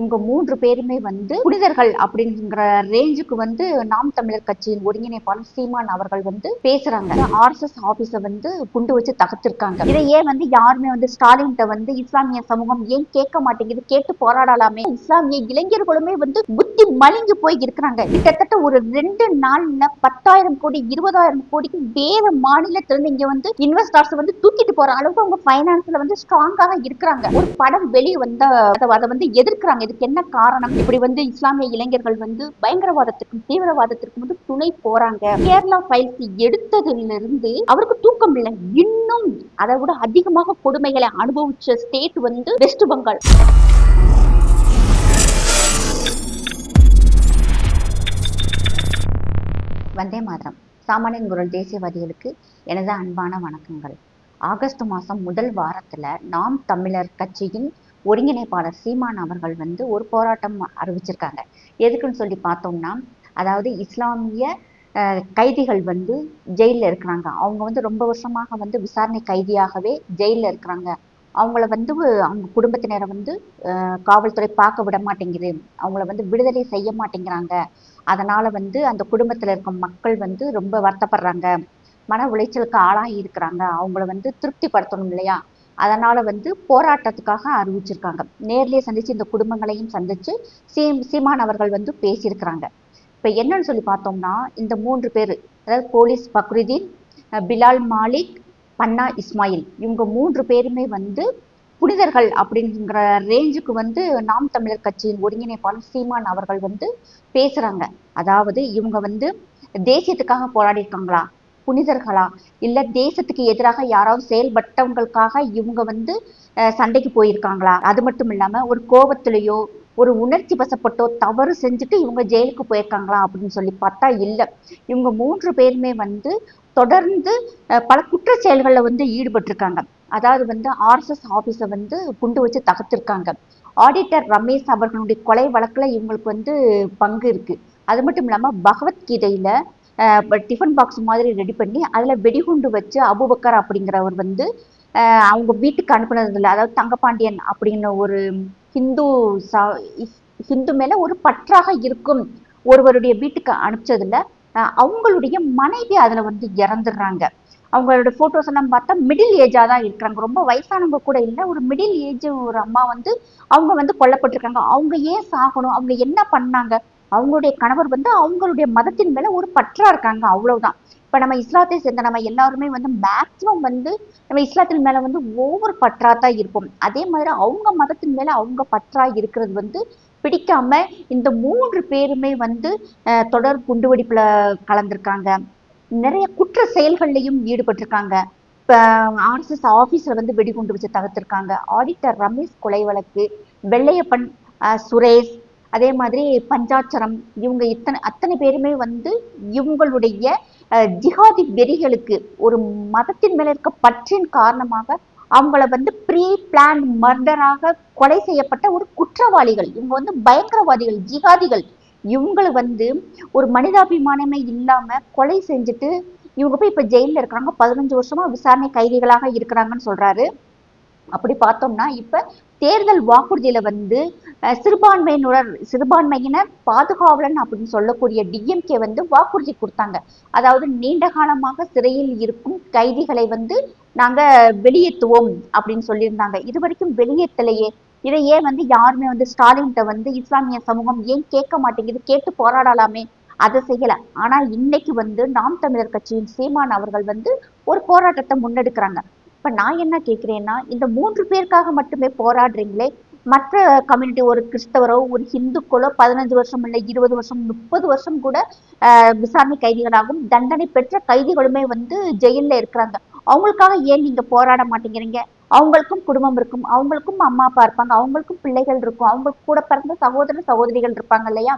இவங்க மூன்று பேருமே வந்து புனிதர்கள் அப்படிங்கிற ரேஞ்சுக்கு வந்து நாம் தமிழர் கட்சியின் ஒருங்கிணைப்பாளர் சீமான் அவர்கள் வந்து பேசுறாங்க. ஆர்எஸ்எஸ் ஆபீஸ வந்து குண்டு வச்சு தகர்த்திருக்காங்க. இதை ஏன் வந்து யாருமே வந்து ஸ்டாலின் வந்து இஸ்லாமிய சமூகம் ஏன் கேட்க மாட்டேங்குது? கேட்டு போராடலாமே. இஸ்லாமிய இளைஞர்களுமே வந்து புத்தி மலிஞ்சு போய் இருக்கிறாங்க. கிட்டத்தட்ட ஒரு ரெண்டு நாள்ல பத்தாயிரம் கோடி இருபதாயிரம் கோடிக்கு வேற மாநிலத்திலிருந்து இங்க வந்து இன்வெஸ்டர்ஸ் வந்து தூக்கிட்டு போற அளவுக்கு அவங்க பைனான்ஸ்ல வந்து ஸ்ட்ராங்காக இருக்கிறாங்க. ஒரு படம் வெளியே வந்த அதை- அதை வந்து எதிர்க்கிறாங்க. அதுக்கு என்ன காரணம்? இப்படி வந்து இஸ்லாமிய இளைஞர்கள் வந்து பயங்கரவாதத்திற்கும் தீவிரவாதத்திற்கும் வந்து துணை போறாங்க. கேரளா ஃபைல்ஸ் எடுத்ததிலிருந்து அவருக்கு தூக்கம் இல்லை. இன்னும் அதை விட அதிகமாக கொடுமைகளை அனுபவிச்ச ஸ்டேட் வந்து வெஸ்ட் பெங்கால் வந்தே மாதரம். சாமானியன் குரல் தேசியவாதிகளுக்கு எனது அன்பான வணக்கங்கள். ஆகஸ்ட் மாதம் முதல் வாரத்தில் நாம் தமிழர் கட்சியின் ஒருங்கிணைப்பாளர் சீமான் அவர்கள் வந்து ஒரு போராட்டம் அறிவிச்சிருக்காங்க. எதுக்குன்னு சொல்லி பார்த்தோம்னா அதாவது இஸ்லாமிய கைதிகள் வந்து ஜெயிலில் இருக்கிறாங்க. அவங்க வந்து ரொம்ப வருஷமாக வந்து விசாரணை கைதியாகவே ஜெயிலில் இருக்கிறாங்க. அவங்கள வந்து அவங்க குடும்பத்தினரை வந்து காவல்துறை பார்க்க விட மாட்டேங்குது. அவங்கள வந்து விடுதலை செய்ய மாட்டேங்கிறாங்க. அதனால வந்து அந்த குடும்பத்தில் இருக்கும் மக்கள் வந்து ரொம்ப வருத்தப்படுறாங்க. மன உளைச்சலுக்கு ஆளாகி இருக்கிறாங்க. அவங்கள வந்து திருப்திப்படுத்தணும் இல்லையா? அதனால வந்து போராட்டத்துக்காக அறிவிச்சிருக்காங்க. நேர்லயே சந்திச்சு இந்த குடும்பங்களையும் சந்திச்சு சீம் சீமான் அவர்கள் வந்து பேசியிருக்கிறாங்க. இப்போ என்னன்னு சொல்லி பார்த்தோம்னா இந்த மூன்று பேர் அதாவது போலீஸ் பக்ருதீன் பிலால் மாலிக் பன்னா இஸ்மாயில் இவங்க மூன்று பேருமே வந்து புனிதர்கள் அப்படிங்கிற ரேஞ்சுக்கு வந்து நாம் தமிழர் கட்சியின் ஒருங்கிணைப்பாளர் சீமான் அவர்கள் வந்து பேசுறாங்க. அதாவது இவங்க வந்து தேசியத்துக்காக போராடி இருக்காங்களா புனிதர்களா? இல்ல தேசத்துக்கு எதிராக யாராவது செயல்பட்டவங்களுக்காக இவங்க வந்து சண்டைக்கு போயிருக்காங்களா? அது மட்டும் இல்லாம ஒரு கோபத்திலேயோ ஒரு உணர்ச்சி வசப்பட்டோ தவறு செஞ்சுட்டு இவங்க ஜெயிலுக்கு போயிருக்காங்களா அப்படின்னு சொல்லி பார்த்தா இல்ல. இவங்க மூன்று பேருமே வந்து தொடர்ந்து பல குற்ற செயல்களில் வந்து ஈடுபட்டிருக்காங்க. அதாவது வந்து ஆர்எஸ்எஸ் ஆஃபீஸை வந்து குண்டு வச்சு தகர்த்திருக்காங்க. ஆடிட்டர் ரமேஷ் அவர்களுடைய கொலை வழக்கில் இவங்களுக்கு வந்து பங்கு இருக்கு. அது மட்டும் இல்லாமல் பகவத்கீதையில டிஃபன் பாக்ஸ் மாதிரி ரெடி பண்ணி அதில் வெடிகுண்டு வச்சு அபுபக்கர் அப்படிங்கிறவர் வந்து அவங்க வீட்டுக்கு அனுப்புனதுல அதாவது தங்கபாண்டியன் அப்படிங்கிற ஒரு ஹிந்து சா- ஹிந்து மேலே ஒரு பற்றாக இருக்கும் ஒருவருடைய வீட்டுக்கு அனுப்பிச்சதில் அவங்களுடைய மனைவி அதில் வந்து இறந்துடுறாங்க. அவங்களோட ஃபோட்டோஸ் எல்லாம் பார்த்தா மிடில் ஏஜாக தான் இருக்கிறாங்க. ரொம்ப வயசானவங்க கூட இல்லை ஒரு மிடில் ஏஜ் ஒரு அம்மா வந்து அவங்க வந்து கொல்லப்பட்டிருக்காங்க. அவங்க ஏன் சாகணும்? அவங்க என்ன பண்ணாங்க? அவங்களுடைய கணவர் வந்து அவங்களுடைய மதத்தின் மேல ஒரு பற்றா இருக்காங்க அவ்வளவுதான். இப்ப நம்ம இஸ்லாத்தை சேர்ந்த நம்ம எல்லாருமே வந்து மேக்சிமம் வந்து நம்ம இஸ்லாத்தின் மேல வந்து ஒவ்வொரு பற்றா தான் இருப்போம். அதே மாதிரி அவங்க மதத்தின் மேல அவங்க பற்றா இருக்கிறது வந்து பிடிக்காம இந்த மூன்று பேருமே வந்து தொடர் குண்டுவெடிப்புல கலந்திருக்காங்க. நிறைய குற்ற செயல்கள்லையும் ஈடுபட்டிருக்காங்க. இப்போ ஆர்எஸ்எஸ் ஆஃபீஸில் வந்து வெடிகுண்டு வச்சு தகர்த்திருக்காங்க ஆடிட்டர் ரமேஷ் கொலை வழக்கு வெள்ளையப்பன் சுரேஷ் அதே மாதிரி பஞ்சாட்சரம் இவங்க இத்தனை அத்தனை பேருமே வந்து இவங்களுடைய அஹ், ஜிஹாதி வெறிகளுக்கு ஒரு மதத்தின் மேல இருக்க பற்றின் காரணமாக அவங்கள வந்து ப்ரீ பிளான் மர்டராக கொலை செய்யப்பட்ட ஒரு குற்றவாளிகள் இவங்க வந்து பயங்கரவாதிகள் ஜிஹாதிகள். இவங்களை வந்து ஒரு மனிதாபிமானமே இல்லாம கொலை செஞ்சுட்டு இவங்க போய் இப்ப ஜெயில இருக்கிறாங்க. பதினஞ்சு வருஷமா விசாரணை கைதிகளாக இருக்கிறாங்கன்னு சொல்றாரு. அப்படி பார்த்தோம்னா இப்ப தேர்தல் வாக்குறுதியில வந்து சிறுபான்மையினர் சிறுபான்மையினர் பாதுகாவலன் அப்படின்னு சொல்லக்கூடிய டிஎம்கே வந்து வாக்குறுதி கொடுத்தாங்க. அதாவது நீண்ட காலமாக சிறையில் இருக்கும் கைதிகளை வந்து நாங்க வெளியேற்றுவோம் அப்படின்னு சொல்லியிருந்தாங்க. இது வரைக்கும் வெளியேற்றலையே இதை ஏன் வந்து யாருமே வந்து ஸ்டாலின்கிட்ட வந்து இஸ்லாமிய சமூகம் ஏன் கேட்க மாட்டேங்குது? கேட்டு போராடலாமே. அதை செய்யல. ஆனா இன்னைக்கு வந்து நாம் தமிழர் கட்சியின் சீமான் அவர்கள் வந்து ஒரு போராட்டத்தை முன்னெடுக்கிறாங்க. இப்ப நான் என்ன கேட்குறேன்னா இந்த மூன்று பேருக்காக மட்டுமே போராடுறீங்களே மற்ற கம்யூனிட்டி ஒரு கிறிஸ்தவரோ ஒரு ஹிந்துக்களோ பதினஞ்சு வருஷம் இல்லை இருபது வருஷம் முப்பது வருஷம் கூட விசாரணை கைதிகளாகவும் தண்டனை பெற்ற கைதிகளுமே வந்து ஜெயிலில் இருக்கிறாங்க. அவங்களுக்காக ஏன் நீங்க போராட மாட்டேங்கிறீங்க? அவங்களுக்கும் குடும்பம் இருக்கும் அவங்களுக்கும் அம்மா அப்பா இருப்பாங்க அவங்களுக்கும் பிள்ளைகள் இருக்கும் அவங்களுக்கு கூட பிறந்த சகோதர சகோதரிகள் இருப்பாங்க இல்லையா?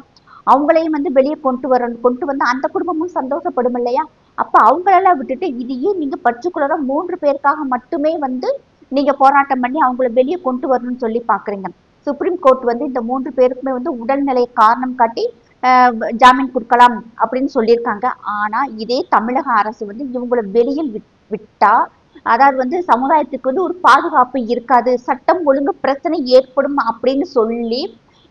அவங்களையும் வந்து வெளியே கொண்டு வரணும் கொண்டு வந்து அந்த குடும்பமும் சந்தோஷப்படும் இல்லையா? அப்போ அவங்களெல்லாம் விட்டுட்டு இதையே நீங்க பர்டிகுலராக மூன்று பேருக்காக மட்டுமே வந்து நீங்க போராட்டம் பண்ணி அவங்கள வெளியே கொண்டு வரணும்னு சொல்லி பாக்குறீங்க. சுப்ரீம் கோர்ட் வந்து இந்த மூன்று பேருக்குமே வந்து உடல்நிலை காரணம் காட்டி ஜாமீன் கொடுக்கலாம் அப்படின்னு சொல்லியிருக்காங்க. ஆனா இதே தமிழக அரசு வந்து இவங்களை வெளியில் விட்- விட்டா அதாவது வந்து சமுதாயத்துக்கு வந்து ஒரு பாதுகாப்பு இருக்காது சட்டம் ஒழுங்கு பிரச்சனை ஏற்படும் அப்படின்னு சொல்லி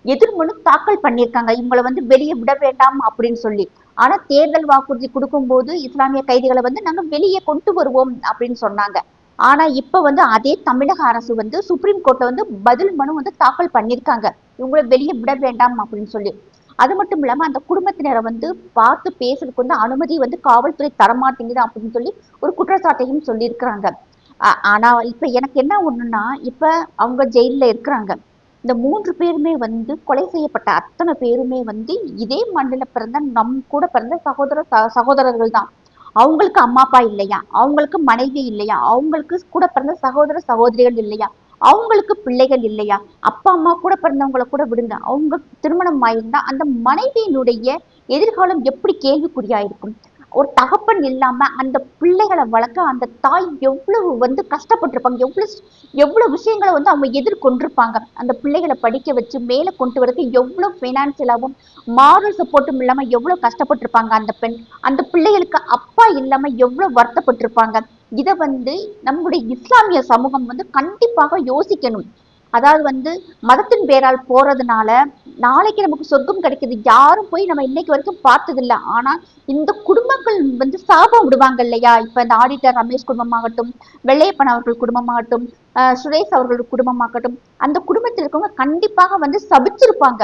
எதிர்மனு தாக்கல் பண்ணியிருக்காங்க. இவங்களை வந்து வெளியே விட வேண்டாம் அப்படின்னு சொல்லி. ஆனா தேர்தல் வாக்குறுதி கொடுக்கும்போது இஸ்லாமிய கைதிகளை வந்து நாங்க வெளியே கொண்டு வருவோம் அப்படின்னு சொன்னாங்க. ஆனா இப்ப வந்து அதே தமிழக அரசு வந்து சுப்ரீம் கோர்ட்ல வந்து பதில் மனு வந்து தாக்கல் பண்ணியிருக்காங்க. இவங்களை வெளியே விட வேண்டாம் அப்படின்னு சொல்லி. அது மட்டும் இல்லாம அந்த குடும்பத்தினரை வந்து பார்த்து பேசுறதுக்கு வந்து அனுமதி வந்து காவல்துறை தரமாட்டேங்குது அப்படின்னு சொல்லி ஒரு குற்றச்சாட்டையும் சொல்லியிருக்கிறாங்க. ஆனால் ஆனா இப்ப எனக்கு என்ன ஒண்ணுன்னா இப்ப அவங்க ஜெயிலில் இருக்கிறாங்க. இந்த மூன்று பேருமே வந்து கொலை செய்யப்பட்ட அத்தனை பேருமே வந்து இதே மண்ணில பிறந்த நம் கூட பிறந்த சகோதர ச- சகோதரர்கள் தான். அவங்களுக்கு அம்மா அப்பா இல்லையா? அவங்களுக்கு மனைவி இல்லையா? அவங்களுக்கு கூட பிறந்த சகோதர சகோதரிகள் இல்லையா? அவங்களுக்கு பிள்ளைகள் இல்லையா? அப்பா அம்மா கூட பிறந்தவங்கள கூட விடுங்க. அவங்க திருமணம் ஆயிருந்தா அந்த மனைவியினுடைய எதிர்காலம் எப்படி கேள்விக்குறியாயிருக்கும் ஒரு தகப்பன் இல்லாம அந்த பிள்ளைகளை வளர்க்க அந்த தாய் எவ்வளவு வந்து கஷ்டப்பட்டிருப்பாங்க எவ்வளவு எவ்வளவு விஷயங்களை வந்து அவங்க எதிர்கொண்டிருப்பாங்க. அந்த பிள்ளைகளை படிக்க வச்சு மேல கொண்டு வரதுக்கு எவ்வளவு பினான்சியலாகவும் மாரல் சப்போர்ட்டும் இல்லாம எவ்வளவு கஷ்டப்பட்டிருப்பாங்க அந்த பெண். அந்த பிள்ளைகளுக்கு அப்பா இல்லாம எவ்வளவு வருத்தப்பட்டிருப்பாங்க. இதை வந்து நம்முடைய இஸ்லாமிய சமூகம் வந்து கண்டிப்பாக யோசிக்கணும். அதாவது வந்து மதத்தின் பேரால் போறதுனால நாளைக்கு நமக்கு சொர்க்கம் கிடைக்குது. யாரும் போய் நம்ம இன்னைக்கு வரைக்கும் பார்த்ததில்ல. ஆனா இந்த குடும்பங்கள் வந்து சாபம் விடுவாங்க இல்லையா? இப்ப இந்த ஆடிட்டர் ரமேஷ் குடும்பமாகட்டும் வெள்ளையப்பன் அவர்கள் குடும்பமாகட்டும் சுரேஷ் அவர்கள் குடும்பமாகட்டும் அந்த குடும்பத்தில் இருக்கவங்க கண்டிப்பாக வந்து சபிச்சிருப்பாங்க.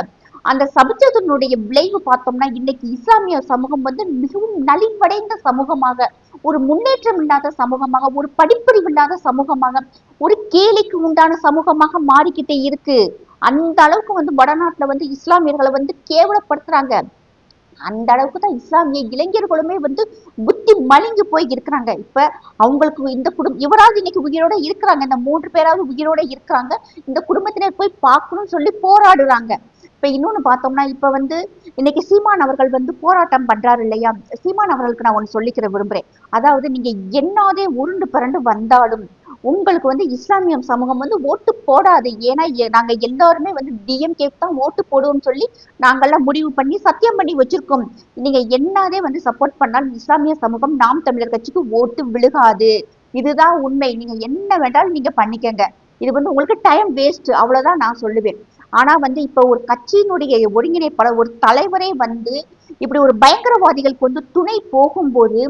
அந்த சபிச்சதனுடைய விளைவு பார்த்தோம்னா இன்னைக்கு இஸ்லாமிய சமூகம் வந்து மிகவும் நலிவடைந்த சமூகமாக ஒரு முன்னேற்றம் இல்லாத சமூகமாக ஒரு படிப்பறிவு இல்லாத சமூகமாக ஒரு கேலிக்கு உண்டான சமூகமாக மாறிக்கிட்டே இருக்கு. அந்த அளவுக்கு வந்து வடநாட்டுல வந்து இஸ்லாமியர்களை வந்து கேவலப்படுத்துறாங்க. அந்த அளவுக்கு தான் இஸ்லாமிய இளைஞர்களுமே வந்து புத்தி மலிஞ்சு போய் இருக்கிறாங்க. இப்ப அவங்களுக்கு இந்த குடும்பம் இவராவது இன்னைக்கு உயிரோட இருக்கிறாங்க. இந்த மூன்று பேராவது உயிரோட இருக்கிறாங்க. இந்த குடும்பத்தினர் போய் பார்க்கணும்னு சொல்லி போராடுறாங்க. இப்ப இன்னொன்னு பார்த்தோம்னா இப்ப வந்து இன்னைக்கு சீமான் அவர்கள் வந்து போராட்டம் பண்றாரு இல்லையா? சீமான் அவர்களுக்கு நான் ஒன்று சொல்லிக்கிற விரும்புறேன். அதாவது நீங்க என்னாதே உருண்டு பிறண்டு வந்தாலும் உங்களுக்கு வந்து இஸ்லாமிய சமூகம் வந்து ஓட்டு போடாது. ஏன்னா எ- நாங்க எல்லாருமே வந்து டிஎம்கே தான் ஓட்டு போடுவோம்னு சொல்லி நாங்கெல்லாம் முடிவு பண்ணி சத்தியம் பண்ணி வச்சிருக்கோம். நீங்க என்னதே வந்து சப்போர்ட் பண்ணாலும் இஸ்லாமிய சமூகம் நாம் தமிழர் கட்சிக்கு ஓட்டு விழுகாது. இதுதான் உண்மை. நீங்க என்ன வேண்டாலும் நீங்க பண்ணிக்கங்க. இது வந்து உங்களுக்கு டைம் வேஸ்ட் அவ்வளவுதான் நான் சொல்லுவேன். ஆனா வந்து இப்ப ஒரு கட்சியினுடைய ஒருங்கிணைப்பாளர் ஒரு தலைவரே வந்து இப்படி ஒரு பயங்கரவாதிகளுக்கு வந்து துணை போகும்போது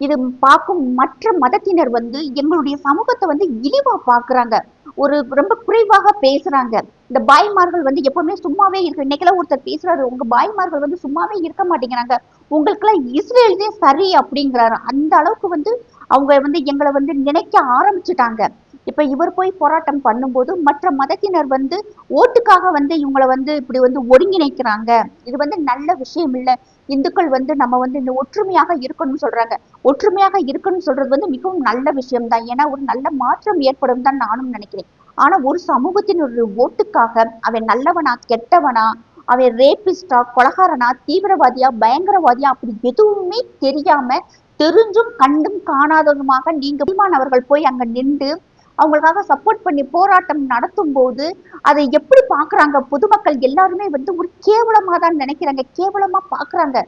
இது பார்க்கும் மற்ற மதத்தினர் வந்து எங்களுடைய சமூகத்தை வந்து இழிவா பாக்குறாங்க ஒரு ரொம்ப குறைவாக பேசுறாங்க. இந்த பாய்மார்கள் வந்து எப்பவுமே சும்மாவே இருக்கு இன்னைக்கெல்லாம் ஒருத்தர் பேசுறாரு உங்க பாய்மார்கள் வந்து சும்மாவே இருக்க மாட்டேங்கிறாங்க. உங்களுக்கெல்லாம் இஸ்ரேல்தே சரி அப்படிங்கிறாரு. அந்த அளவுக்கு வந்து அவங்க வந்து எங்களை வந்து நினைக்க ஆரம்பிச்சுட்டாங்க. இப்ப இவர் போய் போராட்டம் பண்ணும்போது மற்ற மதத்தினர் வந்து ஓட்டுக்காக வந்து இவங்களை வந்து இப்படி வந்து ஒருங்கிணைக்கிறாங்க. இது வந்து நல்ல விஷயம் இல்ல. இந்துக்கள் வந்து நம்ம வந்து இந்த ஒற்றுமையாக இருக்கணும்னு சொல்றாங்க. ஒற்றுமையாக இருக்கணும்னு சொல்றது வந்து மிகவும் நல்ல விஷயம் தான் ஏன்னா ஒரு நல்ல மாற்றம் ஏற்படும் தான் நானும் நினைக்கிறேன். ஆனா ஒரு சமூகத்தினுடைய ஓட்டுக்காக அவன் நல்லவனா கெட்டவனா அவன் ரேபிஸ்டா கொலகாரனா தீவிரவாதியா பயங்கரவாதியா அப்படி எதுவுமே தெரியாம தெரிஞ்சும் கண்டும் காணாததுமாக நீங்க அவர்கள் போய் அங்க நின்று அவங்களுக்காக சப்போர்ட் பண்ணி போராட்டம் நடத்தும் போது அதை எப்படி பாக்குறாங்க பொதுமக்கள் எல்லாருமே வந்து ஒரு கேவலமா தான் நினைக்கிறாங்க. கேவலமா பாக்குறாங்க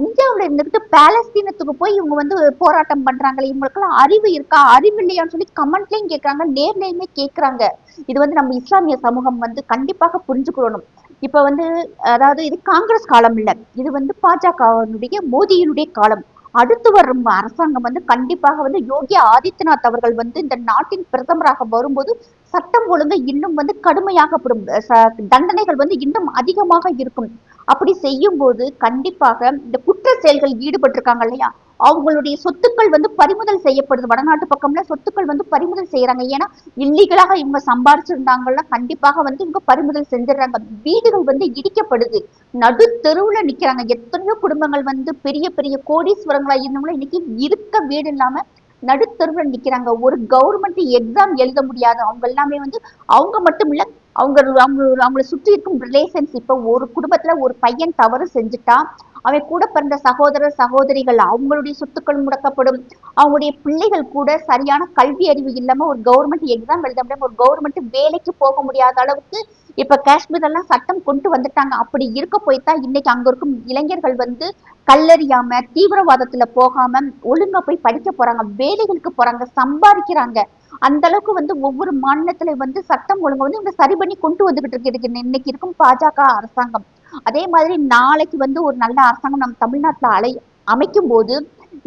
இந்தியாவில இருந்துகிட்டு பாலஸ்தீனத்துக்கு போய் இவங்க வந்து போராட்டம் பண்றாங்களே இவங்களுக்கெல்லாம் அறிவு இருக்கா? அறிவு இல்லையான்னு சொல்லி கமெண்ட்லயும் கேட்கறாங்க நேர்லயுமே கேட்கறாங்க. இது வந்து நம்ம இஸ்லாமிய சமூகம் வந்து கண்டிப்பாக புரிஞ்சுக்கணும். இப்ப வந்து அதாவது இது காங்கிரஸ் காலம் இல்ல. இது வந்து பாஜகவினுடைய மோடியினுடைய காலம். அடுத்து வரும் அரசாங்கம் வந்து கண்டிப்பாக வந்து யோகி ஆதித்யநாத் அவர்கள் வந்து இந்த நாட்டின் பிரதமராக வரும்போது சட்டம் ஒழுங்கு இன்னும் வந்து கடுமையாகப்படும் தண்டனைகள் வந்து இன்னும் அதிகமாக இருக்கும். அப்படி செய்யும் போது கண்டிப்பாக இந்த குற்ற செயல்கள் ஈடுபட்டிருக்காங்க இல்லையா? அவங்களுடைய சொத்துக்கள் வந்து பறிமுதல் செய்யப்படுது. வடநாட்டு பக்கம்ல சொத்துக்கள் வந்து பறிமுதல் செய்யறாங்க. ஏன்னா இல்லீகலாக இவங்க சம்பாரிச்சிருந்தாங்கன்னா கண்டிப்பாக வந்து இவங்க பறிமுதல் செஞ்சிடறாங்க. வீடுகள் வந்து இடிக்கப்படுது. நடு தெருவுல நிக்கிறாங்க. எத்தனையோ குடும்பங்கள் வந்து பெரிய பெரிய கோடீஸ்வரங்களா இருந்தவங்களும் இன்னைக்கு இருக்க வீடு இல்லாம நடுத்தருவில் நிக்கிறாங்க. ஒரு கவர்மெண்ட் எக்ஸாம் எழுத முடியாது. அவங்க எல்லாமே வந்து அவங்க மட்டும் இல்ல அவங்க அவங்க அவங்கள சுற்றி இருக்கும் ரிலேஷன்ஸ் இப்போ ஒரு குடும்பத்துல ஒரு பையன் தவறு செஞ்சுட்டா அவன் கூட பிறந்த சகோதர சகோதரிகள் அவங்களுடைய சொத்துக்கள் முடக்கப்படும். அவங்களுடைய பிள்ளைகள் கூட சரியான கல்வி அறிவு இல்லாம ஒரு கவர்மெண்ட் எக்ஸாம் எழுத முடியாமல் ஒரு கவர்மெண்ட் வேலைக்கு போக முடியாத அளவுக்கு இப்போ காஷ்மீர் எல்லாம் சட்டம் கொண்டு வந்துட்டாங்க. அப்படி இருக்க போய்தான் இன்னைக்கு அங்கே இருக்கும் இளைஞர்கள் வந்து கல்லறியாம தீவிரவாதத்துல போகாம ஒழுங்கா போய் படிக்க போறாங்க. வேலைகளுக்கு போறாங்க சம்பாதிக்கிறாங்க. அந்த அளவுக்கு வந்து ஒவ்வொரு மாநிலத்துல வந்து சட்டம் ஒழுங்கு வந்து இவங்க சரி பண்ணி கொண்டு வந்துகிட்டு இருக்கு. இதுக்கு இன்னைக்கு இருக்கும் பாஜக அரசாங்கம். அதே மாதிரி நாளைக்கு வந்து ஒரு நல்ல அரசாங்கம் நம்ம தமிழ்நாட்டுல அலை அமைக்கும் போது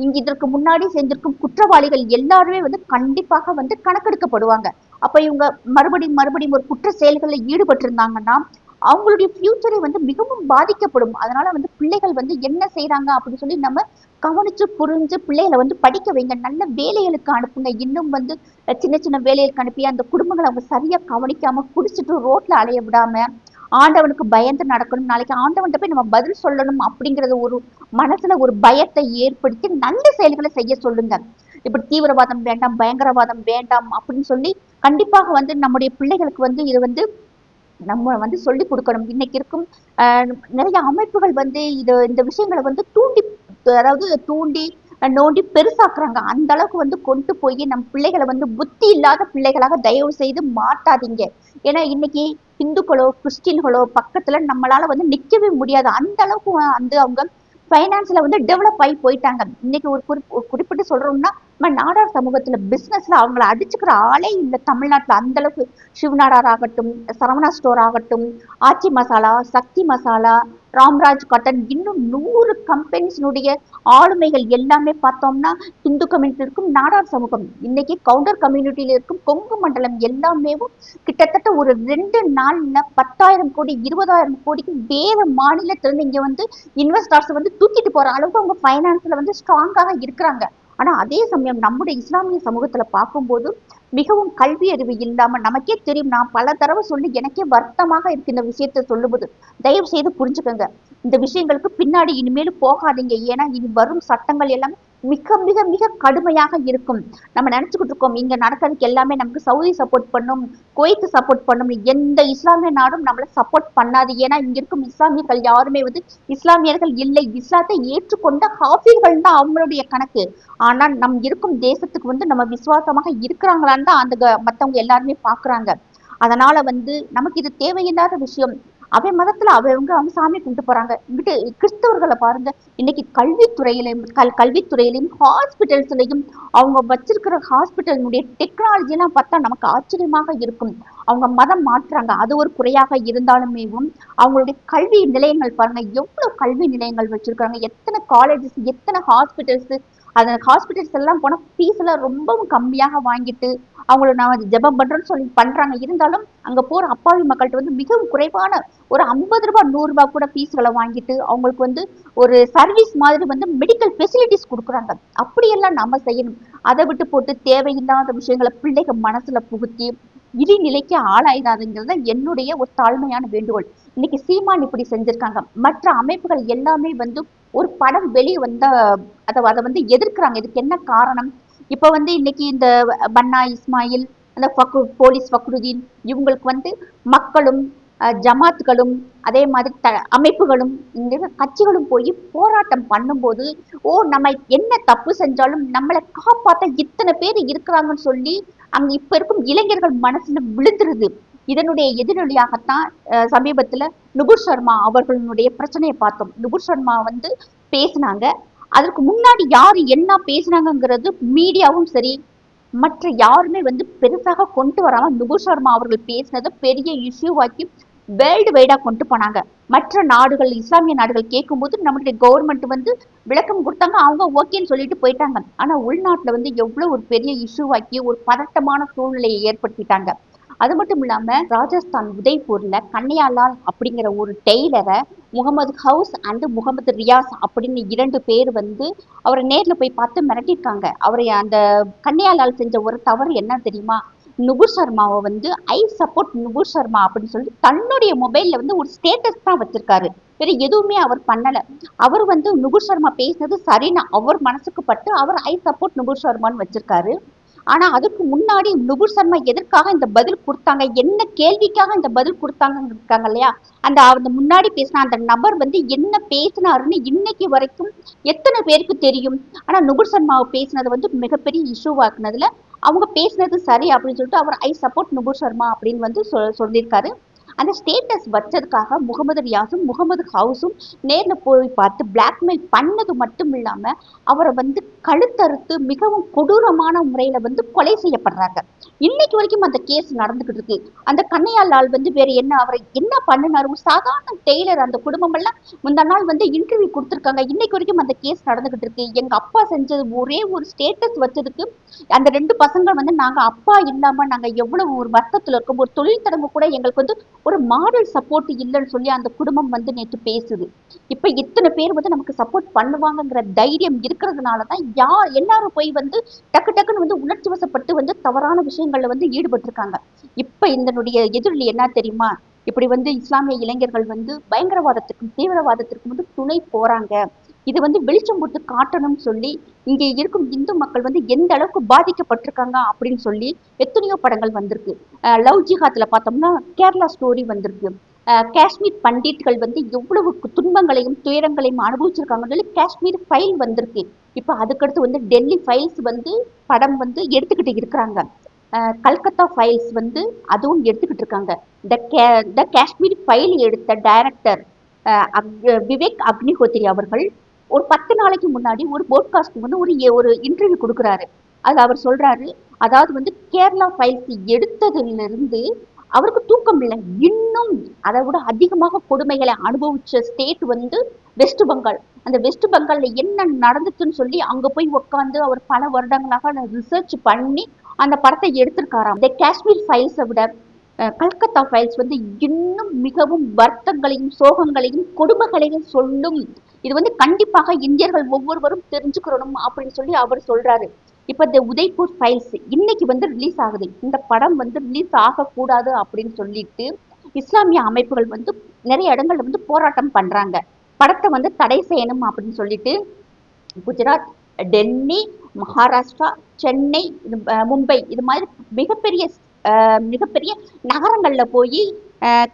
இங்க இதற்கு முன்னாடி செஞ்சிருக்கும் குற்றவாளிகள் எல்லாருமே வந்து கண்டிப்பாக வந்து கணக்கெடுக்கப்படுவாங்க. அப்ப இவங்க மறுபடியும் மறுபடியும் ஒரு குற்ற செயல்களில் ஈடுபட்டிருந்தாங்கன்னா அவங்களுடைய ஃபியூச்சரை வந்து மிகவும் பாதிக்கப்படும். அதனால வந்து பிள்ளைகள் வந்து என்ன செய்யறாங்க அப்படின்னு சொல்லி நம்ம கவனிச்சு புரிஞ்சு பிள்ளைகளை வந்து படிக்க வைங்க. நல்ல வேலைகளுக்கு அனுப்புங்க. இன்னும் வந்து சின்ன சின்ன வேலைகளுக்கு அனுப்பி அந்த குடும்பங்களை அவங்க சரியா கவனிக்காம குடிச்சிட்டு ரோட்ல அலைய விடாம ஆண்டவனுக்கு பயந்து நடக்கணும். நாளைக்கு ஆண்டவன்கிட்ட போய் நம்ம பதில் சொல்லணும் அப்படிங்கறது ஒரு மனசுல ஒரு பயத்தை ஏற்படுத்தி நல்ல செயல்களை செய்ய சொல்லுங்க. இப்படி தீவிரவாதம் வேண்டாம் பயங்கரவாதம் வேண்டாம் அப்படின்னு சொல்லி கண்டிப்பாக வந்து நம்முடைய பிள்ளைகளுக்கு வந்து இது வந்து நம்ம வந்து சொல்லி கொடுக்கணும். இன்னைக்கு இருக்கும் ஆஹ் நிறைய அமைப்புகள் வந்து இது இந்த விஷயங்களை வந்து தூண்டி அதாவது தூண்டி நோண்டி பெருசாக்குறாங்க. அந்த அளவுக்கு வந்து கொண்டு போய் நம் பிள்ளைகளை வந்து புத்தி இல்லாத பிள்ளைகளாக தயவு செய்து மாட்டாதீங்க. ஏன்னா இன்னைக்கு இந்துக்களோ கிறிஸ்டின்களோ பக்கத்துல நம்மளால வந்து நிக்கவே முடியாது. அந்த அளவுக்கு வந்து அவங்க ஃபைனான்ஸில் வந்து டெவலப் ஆகி போயிட்டாங்க. இன்னைக்கு ஒரு குறிப் ஒரு குறிப்பிட்டு சொல்றோம்னா நம்ம நாடார் சமூகத்துல பிசினஸ்ல அவங்கள அடிச்சுக்கிற ஆளே இல்லை. தமிழ்நாட்டுல அந்த அளவுக்கு சிவநாடார் ஆகட்டும் சரவணா ஸ்டோர் ஆகட்டும் ஆச்சி மசாலா சக்தி மசாலா ராம்ராஜ் காட்டன் இன்னும் நூறு கம்பெனிஸினுடைய ஆளுமைகள் எல்லாமே பார்த்தோம்னா இந்து கம்யூனிட்டி இருக்கும் நாடார் சமூகம். இன்னைக்கு கவுண்டர் கம்யூனிட்டியில இருக்கும் கொங்கு மண்டலம் எல்லாமே கிட்டத்தட்ட ஒரு ரெண்டு நாள்ல பத்தாயிரம் கோடி இருபதாயிரம் கோடிக்கு வேற மாநிலத்திலிருந்து இங்க வந்து இன்வெஸ்டர்ஸ் வந்து தூக்கிட்டு போற அளவுக்கு அவங்க ஃபைனான்ஸ்ல வந்து ஸ்ட்ராங்காக இருக்கிறாங்க. ஆனா அதே சமயம் நம்முடைய இஸ்லாமிய சமூகத்துல பார்க்கும்போது மிகவும் கல்வி அறிவு இல்லாம நமக்கே தெரியும். நான் பல தடவை சொல்லி எனக்கே வருத்தமாக இருக்கு இந்த விஷயத்தை சொல்லும்போது. தயவு செய்து புரிஞ்சுக்கோங்க. இந்த விஷயங்களுக்கு பின்னாடி இனிமேல் போகாதீங்க. ஏன்னா இனி வரும் சட்டங்கள் எல்லாமே மிக மிக மிக கடுமையாக இருக்கும். நம்ம நினைச்சுக்கிட்டு இருக்கோம் இங்க நடக்கிறதுக்கு எல்லாமே நமக்கு சவுதி சப்போர்ட் பண்ணும் குவைத்து சப்போர்ட் பண்ணும் எந்த இஸ்லாமிய நாடும் நம்மளை சப்போர்ட் பண்ணாது. ஏன்னா இங்க இருக்கும் இஸ்லாமியர்கள் யாருமே வந்து இஸ்லாமியர்கள் இல்லை. இஸ்லாத்தை ஏற்றுக்கொண்ட ஹாஃபிர்கள் தான் அவங்களுடைய கணக்கு. ஆனா நம் இருக்கும் தேசத்துக்கு வந்து நம்ம விசுவாசமாக இருக்கிறாங்களான்னு தான் அந்த மற்றவங்க மத்தவங்க எல்லாருமே பாக்குறாங்க அதனால வந்து நமக்கு இது தேவையில்லாத விஷயம். அவை மதத்துல அவங்க அவங்க சாமி கும்பிட்டு போறாங்க. இங்கிட்டு கிறிஸ்தவர்களை பாருங்க. இன்னைக்கு கல்வித்துறையிலையும் கல் கல்வித்துறையிலையும் ஹாஸ்பிட்டல்ஸ்லையும் அவங்க வச்சிருக்கிற ஹாஸ்பிட்டலினுடைய டெக்னாலஜி எல்லாம் பார்த்தா நமக்கு ஆச்சரியமாக இருக்கும். அவங்க மதம் மாற்றுறாங்க. அது ஒரு குறையாக இருந்தாலுமேவும் அவங்களுடைய கல்வி நிலையங்கள் பாருங்க. எவ்வளவு கல்வி நிலையங்கள் வச்சிருக்காங்க. எத்தனை காலேஜஸ் எத்தனை ஹாஸ்பிட்டல்ஸ் அந்த ஹாஸ்பிட்டல்ஸ் எல்லாம் போனால் ஃபீஸ் எல்லாம் ரொம்பவும் கம்மியாக வாங்கிட்டு அவங்கள நான் ஜெபம் பண்றேன்னு சொல்லி பண்றாங்க. இருந்தாலும் அங்க போற அப்பாவி மக்கள்கிட்ட வந்து மிகவும் குறைவான ஒரு ஐம்பது ரூபாய் நூறு ரூபாய் கூட ஃபீஸ்களை வாங்கிட்டு அவங்களுக்கு வந்து ஒரு சர்வீஸ் மாதிரி வந்து மெடிக்கல் ஃபெசிலிட்டிஸ் கொடுக்குறாங்க. அப்படியெல்லாம் நம்ம செய்யணும். அதை விட்டு போட்டு தேவையில்லாத விஷயங்களை பிள்ளைங்க மனசுல புகுத்தி இடிநிலைக்கு ஆளாயிடாதுங்கிறது தான் என்னுடைய ஒரு தாழ்மையான வேண்டுகோள். இன்னைக்கு சீமான் இப்படி செஞ்சிருக்காங்க. மற்ற அமைப்புகள் எல்லாமே வந்து ஒரு படம் வெளியே வந்த அதை அதை வந்து எதிர்க்கிறாங்க. இதுக்கு என்ன காரணம்? இப்போ வந்து இன்னைக்கு இந்த பன்னா இஸ்மாயில் அந்த ஃபக்கு போலீஸ் ஃபக்ருதீன் இவங்களுக்கு வந்து மக்களும் ஜமாத்துகளும் அதே மாதிரி த அமைப்புகளும் இந்த கட்சிகளும் போய் போராட்டம் பண்ணும்போது ஓ நம்ம என்ன தப்பு செஞ்சாலும் நம்மளை காப்பாற்ற இத்தனை பேர் இருக்கிறாங்கன்னு சொல்லி அங்கே இப்போ இருக்கும் இளைஞர்கள் மனசுல விழுந்துருது. இதனுடைய எதிரொலியாகத்தான் சமீபத்தில் சமீபத்துல நுபுர் சர்மா அவர்களுடைய பிரச்சனையை பார்த்தோம். நுபுர் சர்மா வந்து பேசினாங்க. அதற்கு முன்னாடி யாரு என்ன பேசினாங்கிறது மீடியாவும் சரி மற்ற யாருமே வந்து பெருசாக கொண்டு வராமல் நுபுர் சர்மா அவர்கள் பேசினதை பெரிய இஷ்யூவாக்கி வேர்ல்டு வைடா கொண்டு போனாங்க. மற்ற நாடுகள் இஸ்லாமிய நாடுகள் கேட்கும்போது நம்மளுடைய கவர்மெண்ட் வந்து விளக்கம் கொடுத்தாங்க. அவங்க ஓகேன்னு சொல்லிட்டு போயிட்டாங்க. ஆனா உள்நாட்டுல வந்து எவ்வளவு ஒரு பெரிய இஷ்யூவாக்கி ஒரு பதட்டமான சூழ்நிலையை ஏற்படுத்திட்டாங்க. அது மட்டும் இல்லாம ராஜஸ்தான் உதய்பூர்ல கன்னியாலால் அப்படிங்கிற ஒரு டெய்லரை முகமது ஹவுஸ் அண்ட் முகமது ரியாஸ் அப்படின்னு இரண்டு பேர் வந்து அவரை நேர்ல போய் பார்த்து மிரட்டிருக்காங்க அவரை அந்த கன்னியாலால் செஞ்ச ஒரு தவறு என்ன தெரியுமா? நுபுர் சர்மாவை வந்து ஐ சப்போர்ட் நுபுர் சர்மா அப்படின்னு சொல்லிட்டு தன்னுடைய மொபைலில் வந்து ஒரு ஸ்டேட்டஸ் தான் வச்சிருக்காரு. வேற எதுவுமே அவர் பண்ணலை. அவர் வந்து நுபுர் சர்மா பேசினது சரின்னு அவர் மனசுக்கு பட்டு அவர் ஐ சப்போர்ட் நுபுர் சர்மான்னு வச்சிருக்காரு. ஆனால் அதுக்கு முன்னாடி நுபுர் சர்மா எதற்காக இந்த பதில் கொடுத்தாங்க என்ன கேள்விக்காக இந்த பதில் கொடுத்தாங்க இருக்காங்க இல்லையா? அந்த அந்த முன்னாடி பேசின அந்த நபர் வந்து என்ன பேசினாருன்னு இன்னைக்கு வரைக்கும் எத்தனை பேருக்கு தெரியும்? ஆனால் நுபுர் சர்மாவை பேசினது வந்து மிகப்பெரிய இஷ்யூவாக்குனதுல அவங்க பேசினது சரி அப்படின்னு சொல்லிட்டு அவர் ஐ சப்போர்ட் நுபுர் சர்மா அப்படின்னு வந்து சொல் சொல்லியிருக்காரு. அந்த ஸ்டேட்டஸ் வச்சதுக்காக முகமது ரியாஸும் முகமது ஹவுஸும் நேரில் போய் பார்த்து பிளாக்மெயில் பண்ணது மட்டும் இல்லாம அவரை வந்து கழுத்தறுத்து மிகவும் கொடூரமான முறையில் வந்து கொலை செய்யப்படுறாங்க. இன்னைக்கு வரைக்கும் அந்த கேஸ் நடந்துகிட்டு இருக்கு. அந்த கண்ணையா ஆள் வந்து வேற என்ன அவரை என்ன பண்ணினாரு? சாதாரண டெய்லர் அந்த குடும்பம் எல்லாம் முந்தா நாள் வந்து இன்டர்வியூ கொடுத்துருக்காங்க. இன்னைக்கு வரைக்கும் அந்த கேஸ் நடந்துகிட்டு இருக்கு. எங்க அப்பா செஞ்சது ஒரே ஒரு ஸ்டேட்டஸ் வச்சதுக்கு அந்த ரெண்டு பசங்க வந்து நாங்க அப்பா இல்லாம நாங்க எவ்வளவு ஒரு வருத்தத்துல இருக்கோம். ஒரு தொழில் தொடங்க கூட எங்களுக்கு வந்து ஒரு மாடல் சப்போர்ட் இல்லைன்னு சொல்லி அந்த குடும்பம் வந்து நேற்று பேசுது. இப்ப இத்தனை பேர் வந்து நமக்கு சப்போர்ட் பண்ணுவாங்கங்கிற தைரியம் இருக்கிறதுனால தான் யார் எல்லாரும் போய் வந்து டக்கு டக்குன்னு வந்து உணர்ச்சி வசப்பட்டு வந்து தவறான விஷயங்கள்ல வந்து ஈடுபட்டிருக்காங்க. இப்ப இதனுடைய எதிரொலி என்ன தெரியுமா? இப்படி வந்து இஸ்லாமிய இளைஞர்கள் வந்து பயங்கரவாதத்துக்கும் தீவிரவாதத்திற்கும் வந்து துணை போறாங்க. இது வந்து வெளிச்சம் போட்டு காட்டணும்னு சொல்லி இங்கே இருக்கும் இந்து மக்கள் வந்து எந்த அளவுக்கு பாதிக்கப்பட்டிருக்காங்க அப்படின்னு சொல்லி எத்தனையோ படங்கள் வந்திருக்கு. லவ் ஜிஹாத்தில் பார்த்தோம்னா கேரளா ஸ்டோரி வந்திருக்கு. காஷ்மீர் பண்டிட்கள் வந்து எவ்வளவு துன்பங்களையும் துயரங்களையும் அனுபவிச்சிருக்காங்கன்னு சொல்லி காஷ்மீர் ஃபைல் வந்திருக்கு. இப்போ அதுக்கடுத்து வந்து டெல்லி ஃபைல்ஸ் வந்து படம் வந்து எடுத்துக்கிட்டு இருக்கிறாங்க. கல்கத்தா ஃபைல்ஸ் வந்து அதுவும் எடுத்துக்கிட்டு இருக்காங்க. த கே த காஷ்மீர் ஃபைல் எடுத்த டைரக்டர் விவேக் அக்னிஹோத்ரி அவர்கள் ஒரு பத்து நாளைக்கு முன்னாடி ஒரு போட்காஸ்ட் வந்து ஒரு ஒரு இன்டர்வியூ கொடுக்குறாரு. அது அவர் சொல்றாரு அதாவது வந்து கேரளா ஃபைல்ஸ் எடுத்ததுல இருந்து அவருக்கு தூக்கம் இல்லை. இன்னும் அதை விட அதிகமாக கொடுமைகளை அனுபவிச்ச ஸ்டேட் வந்து வெஸ்ட் பெங்கால் அந்த வெஸ்ட் பெங்கால்ல என்ன நடந்துச்சுன்னு சொல்லி அங்க போய் உட்காந்து அவர் பல வருடங்களாக ரிசர்ச் பண்ணி அந்த படத்தை எடுத்திருக்காராம். இந்த காஷ்மீர் ஃபைல்ஸை விட கல்கத்தா ஃபைல்ஸ் வந்து இன்னும் மிகவும் வருத்தங்களையும் சோகங்களையும் கொடுமைகளையும் சொல்லும் இது வந்து கண்டிப்பாக இந்தியர்கள் ஒவ்வொருவரும் தெரிஞ்சுக்கிறணும் அப்படின்னு சொல்லி அவர் சொல்றாரு. இப்ப இந்த உதய்பூர் ஃபைல்ஸ் இன்னைக்கு வந்து ரிலீஸ் ஆகுது. இந்த படம் வந்து ரிலீஸ் ஆகக்கூடாது அப்படின்னு சொல்லிட்டு இஸ்லாமிய அமைப்புகள் வந்து நிறைய இடங்கள்ல வந்து போராட்டம் பண்றாங்க. படத்தை வந்து தடை செய்யணும் அப்படின்னு சொல்லிட்டு குஜராத் டெல்லி மகாராஷ்டிரா சென்னை மும்பை இது மாதிரி மிகப்பெரிய அஹ், மிகப்பெரிய நகரங்கள்ல போய்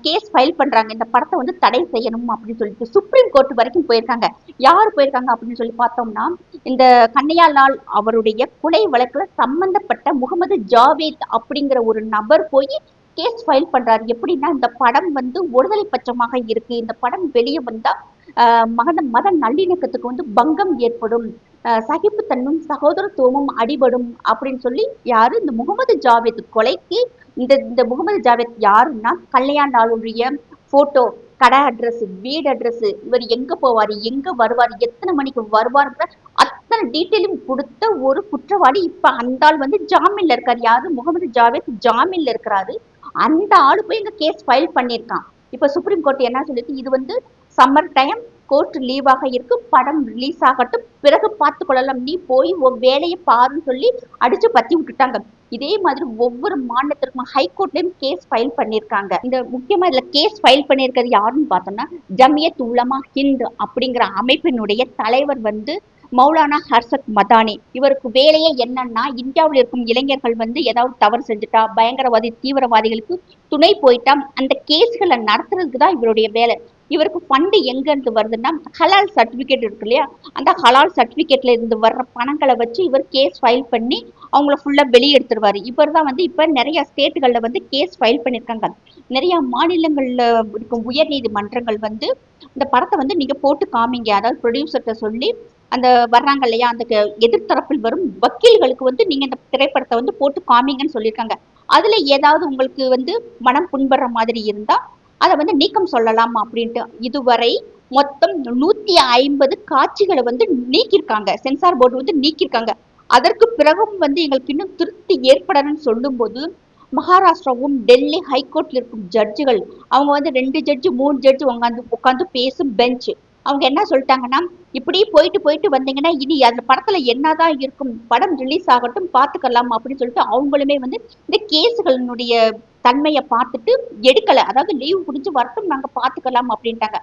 கேஸ் ஃபைல் பண்றாங்க. இந்த படத்தை வந்து தடை செய்யணும் அப்படின்னு சொல்லிட்டு சுப்ரீம் கோர்ட் வரைக்கும் போயிருக்காங்க. யார் போயிருக்காங்க அப்படின்னு சொல்லி பார்த்தோம்னா இந்த கண்ணையாலால் அவருடைய கொலை வழக்குல சம்பந்தப்பட்ட முகமது ஜாவேத் அப்படிங்கிற ஒரு நபர் போய் கேஸ் ஃபைல் பண்றாரு. எப்படின்னா இந்த படம் வந்து ஒருதலை பட்சமாக இருக்கு. இந்த படம் வெளியே வந்தா ஆஹ் மத மத நல்லிணக்கத்துக்கு வந்து பங்கம் ஏற்படும். சகிப்புத்தன்மும் சகோதரத்துவமும் அடிபடும் அப்படின்னு சொல்லி யாரு? இந்த முகமது ஜாவேத் கொலைக்கு இந்த இந்த முகமது ஜாவேத் யாருன்னா? கல்யாணாளுடைய போட்டோ கடை அட்ரஸ் வீடு அட்ரஸ் இவர் எங்க போவாரு? எங்க வருவாரு? எத்தனை மணிக்கு வருவாருன்ற அத்தனை டீட்டெயிலும் கொடுத்த ஒரு குற்றவாளி இப்ப அந்த ஆள் வந்து ஜாமீன்ல இருக்காரு. யாரு? முகமது ஜாவேத் ஜாமீன்ல இருக்கிறாரு. அந்த ஆளு போய் இங்க கேஸ் ஃபைல் பண்ணியிருக்கான். இப்ப சுப்ரீம் கோர்ட் என்ன சொல்லிட்டு இது வந்து சம்மர் டைம் கோர்ட் லீவாக இருக்கு. படம் ரிலீஸ் ஆகட்டும். பிறகு பார்த்து கொள்ளலாம். நீ போய் உன் வேலையை பாருன்னு சொல்லி அடிச்சு பத்தி விட்டுட்டாங்க. இதே மாதிரி ஒவ்வொரு மாநிலத்திற்கும் ஹைகோர்ட்லயும் கேஸ் ஃபைல் பண்ணியிருக்காங்க. இந்த முக்கியமா இதுல கேஸ் ஃபைல் பண்ணியிருக்கிறது யாருன்னு பார்த்தோம்னா ஜமியத் உலமா ஹிந்த் அப்படிங்கிற அமைப்பினுடைய தலைவர் வந்து மௌலானா ஹர்ஷத் மதானி. இவருக்கு வேலையே என்னன்னா இந்தியாவில் இருக்கும் இளைஞர்கள் வந்து ஏதாவது தவறு செஞ்சுட்டா பயங்கரவாதி தீவிரவாதிகளுக்கு துணை போயிட்டா அந்த கேஸ்களை நடத்துறதுக்கு தான் இவருடைய வேலை. இவருக்கு ஃபண்டு எங்க இருந்து வருதுன்னா ஹலால் சர்டிபிகேட் இருக்கு இல்லையா? அந்த ஹலால் சர்டிபிகேட்ல இருந்து வர்ற பணங்களை வச்சு இவர் கேஸ் ஃபைல் பண்ணி அவங்கள ஃபுல்லா வெளியே எடுத்துருவாரு. இவர் தான் வந்து இப்போ நிறைய ஸ்டேட்டுகள்ல வந்து கேஸ் ஃபைல் பண்ணியிருக்காங்க நிறையா மாநிலங்கள்ல இருக்கும் உயர்நீதிமன்றங்கள் வந்து இந்த படத்தை வந்து நீங்க போட்டு காமிங்க. அதாவது ப்ரொடியூசர்கிட்ட சொல்லி அந்த வர்றாங்க இல்லையா அந்த எதிர்த்தரப்பில் வரும் வக்கீல்களுக்கு வந்து நீங்க இந்த திரைப்படத்தை வந்து போட்டு காமிங்கன்னு சொல்லியிருக்காங்க அதுல ஏதாவது உங்களுக்கு வந்து மனம் புண்படுற மாதிரி இருந்தா அதை வந்து நீக்கம் சொல்லலாம் அப்படின்ட்டு. இதுவரை மொத்தம் நூத்தி ஐம்பது காட்சிகளை வந்து நீக்கியிருக்காங்க. சென்சார் போர்டு வந்து நீக்கியிருக்காங்க. அதற்கு பிறகும் வந்து எங்களுக்கு இன்னும் திருப்தி ஏற்படணும்னு சொல்லும்போது மகாராஷ்டிராவும் டெல்லி ஹைகோர்ட்ல இருக்கும் ஜட்ஜுகள் அவங்க வந்து ரெண்டு ஜட்ஜு மூணு ஜட்ஜு உட்காந்து உட்காந்து பேசும் பெஞ்சு அவங்க என்ன சொல்லிட்டாங்கன்னா இப்படி போயிட்டு போயிட்டு வந்தீங்கன்னா இனி அந்த படத்துல என்னதான் இருக்கும் படம் ரிலீஸ் ஆகட்டும் பார்த்துக்கலாம் அப்படின்னு சொல்லிட்டு அவங்களுமே வந்து இந்த கேஸுகளினுடைய தன்மையை பார்த்துட்டு எடுக்கல. அதாவது லீவ் முடிஞ்சு வரட்டும் நாங்க பார்த்துக்கலாம் அப்படின்ட்டாங்க.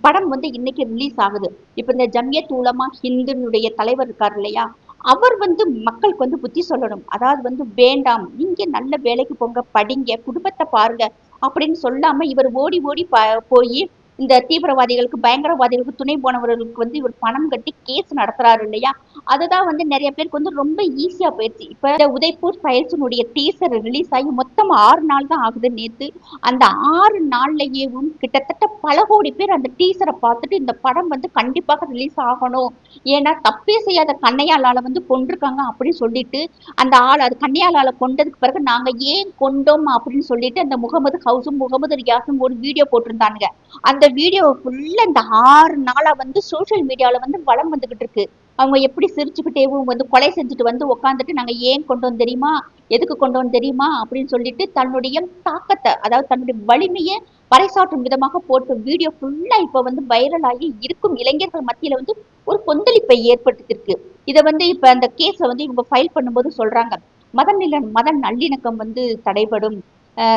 படம் வந்து இன்னைக்கு ரிலீஸ் ஆகுது. இப்ப இந்த ஜம்யத் உலமா ஹிந்துனுடைய தலைவர் இருக்கார் இல்லையா? அவர் வந்து மக்களுக்கு வந்து புத்தி சொல்லணும். அதாவது வந்து வேண்டாம் நீங்க நல்ல வேலைக்கு போங்க படிங்க குடும்பத்தை பாருங்க அப்படின்னு சொல்லாம இவர் ஓடி ஓடி ப- போய் இந்த தீவிரவாதிகளுக்கு பயங்கரவாதிகளுக்கு துணை போனவர்களுக்கு வந்து இவர் பணம் கட்டி கேஸ் நடத்துறாரு இல்லையா? அதுதான் வந்து நிறைய பேருக்கு வந்து ரொம்ப ஈஸியா போயிடுச்சு. இப்ப இந்த உதய்பூர் ஃபைல்ஸினுடைய டீசர் ரிலீஸ் ஆகி மொத்தம் ஆறு நாள் தான் ஆகுது நேத்து. அந்த ஆறு நாள்லயேவும் கிட்டத்தட்ட பல கோடி பேர் அந்த டீசரை பார்த்துட்டு இந்த படம் வந்து கண்டிப்பாக ரிலீஸ் ஆகணும். ஏன்னா தப்பே செய்யாத கண்ணையாளால வந்து கொண்டிருக்காங்க அப்படின்னு சொல்லிட்டு அந்த ஆள் அது கண்ணையாளால கொண்டதுக்கு பிறகு நாங்க ஏன் கொண்டோம் அப்படின்னு சொல்லிட்டு அந்த முகமது ஹவுஸும் முகமது ரியாஸும் ஒரு வீடியோ போட்டிருந்தானுங்க. அந்த வீடியோ ஃபுல்லா இந்த ஆறு நாளா வந்து சோஷியல் மீடியால வந்து வளம் வந்துகிட்டு இருக்கு. அவங்க எப்படி சிரிச்சுக்கிட்டேவும் வந்து கொலை செஞ்சுட்டு வந்து உட்காந்துட்டு நாங்க ஏன் கொண்டோம் தெரியுமா? எதுக்கு கொண்டோம் தெரியுமா? அப்படின்னு சொல்லிட்டு தன்னுடைய தாக்கத்தை அதாவது தன்னுடைய வலிமையை பறைசாற்றும் விதமாக போட்ட வீடியோ ஃபுல்லா இப்ப வந்து வைரல் ஆகி இருக்கும் இளைஞர்கள் மத்தியில வந்து ஒரு கொந்தளிப்பை ஏற்படுத்திருக்கு இதை வந்து இப்ப அந்த கேஸை வந்து இவங்க ஃபைல் பண்ணும்போது சொல்றாங்க. மத நில மத நல்லிணக்கம் வந்து தடைபடும்.